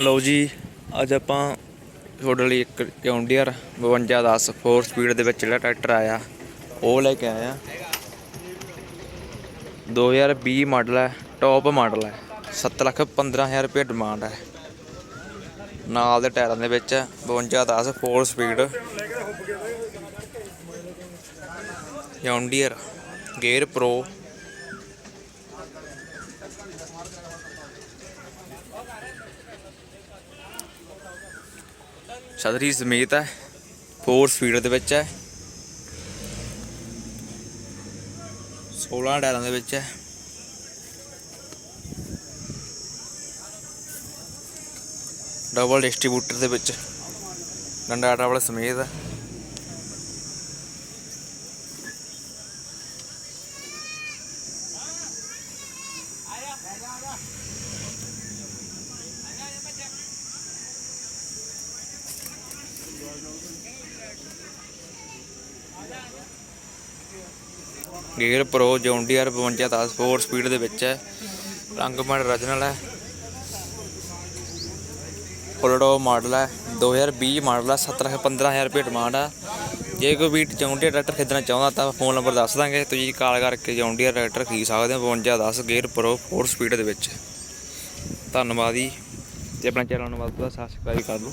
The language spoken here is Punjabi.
ਲਓ ਜੀ, ਅੱਜ ਆਪਾਂ ਤੁਹਾਡੇ ਲਈ ਇੱਕ ਜੌਂਡੀਅਰ 5210 4 ਸਪੀਡ ਦੇ ਵਿੱਚ ਜਿਹੜਾ ਟਰੈਕਟਰ ਆਇਆ, ਉਹ ਲੈ ਕੇ ਆਇਆ 2020 ਮਾਡਲ ਹੈ ਟੌਪ ਮਾਡਲ ਹੈ 7 ਲੱਖ 15000 ਰੁਪਏ ਡਿਮਾਂਡ ਹੈ। ਨਾਲ ਦੇ ਟਾਇਰਾਂ ਦੇ ਵਿੱਚ 5210 4 ਸਪੀਡ ਜੌਂਡੀਅਰ ਗੇਅਰ ਪ੍ਰੋ ਛਤਰੀ ਸਮੇਤ ਹੈ 4 ਸਪੀਡ ਦੇ ਵਿੱਚ ਹੈ। 16 ਟਾਇਰਾਂ ਦੇ ਵਿੱਚ ਹੈ। ਡਬਲ ਡਿਸਟ੍ਰੀਬਿਊਟਰ ਦੇ ਵਿੱਚ। ਡੰਡਾ ਡਬਲ ਸਮੇਤ ਹੈ। ਗੇਅਰ ਪ੍ਰੋ ਜੌਂਡੀਅਰ 5210 4 ਸਪੀਡ ਦੇ ਵਿੱਚ ਹੈ। ਰੰਗ ਰਜਨਲ ਹੈ। ਫੁੱਲਡੋ ਮਾਡਲ ਹੈ। 2020 ਮਾਡਲ ਹੈ। 7 ਲੱਖ 15000 ਰੁਪਏ ਡਿਮਾਂਡ ਆ ਜੇ ਕੋਈ ਵੀ ਜੌਂਡੀਅਰ ਟਰੈਕਟਰ ਖਰੀਦਣਾ ਚਾਹੁੰਦਾ ਤਾਂ ਫੋਨ ਨੰਬਰ ਦੱਸ ਦਾਂਗੇ। ਤੁਸੀਂ ਕਾਲ ਕਰਕੇ ਜੌਂਡੀਅਰ ਟਰੈਕਟਰ ਖਰੀਦ ਸਕਦੇ ਹੋ। 5210 ਗੇਅਰ ਪ੍ਰੋ 4 ਸਪੀਡ ਦੇ ਵਿੱਚ। ਧੰਨਵਾਦ ਜੀ। ਤੇ ਆਪਣਾ ਚੈਨਲ ਨੂੰ ਵੱਧ ਤੋਂ ਵੱਧ ਸਬਸਕ੍ਰਾਈਬ ਕਰ ਲਓ।